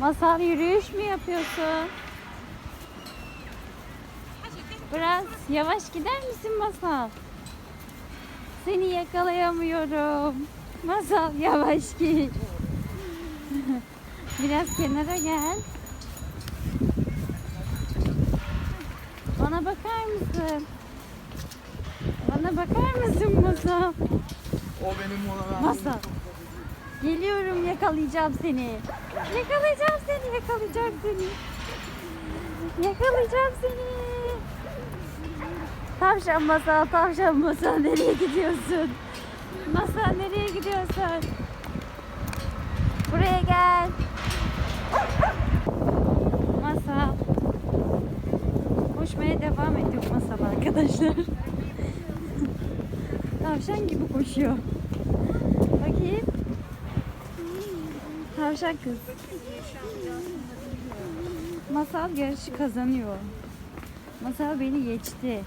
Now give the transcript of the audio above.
Masal yürüyüş mü yapıyorsun? Biraz yavaş gider misin Masal? Seni yakalayamıyorum. Masal yavaş git. Biraz kenara gel. Bana bakar mısın? Bana bakar mısın Masal? O benim ona Masal. Geliyorum yakalayacağım seni. Yakalayacağım seni, yakalayacağım seni. Yakalayacağım seni. Tavşan masal, tavşan masal nereye gidiyorsun? Masal nereye gidiyorsun? Buraya gel. Masal. Koşmaya devam ediyor masal arkadaşlar. Tavşan gibi koşuyor. Bakayım. Tavşan kız. Masal yarışı kazanıyor. Masal beni geçti.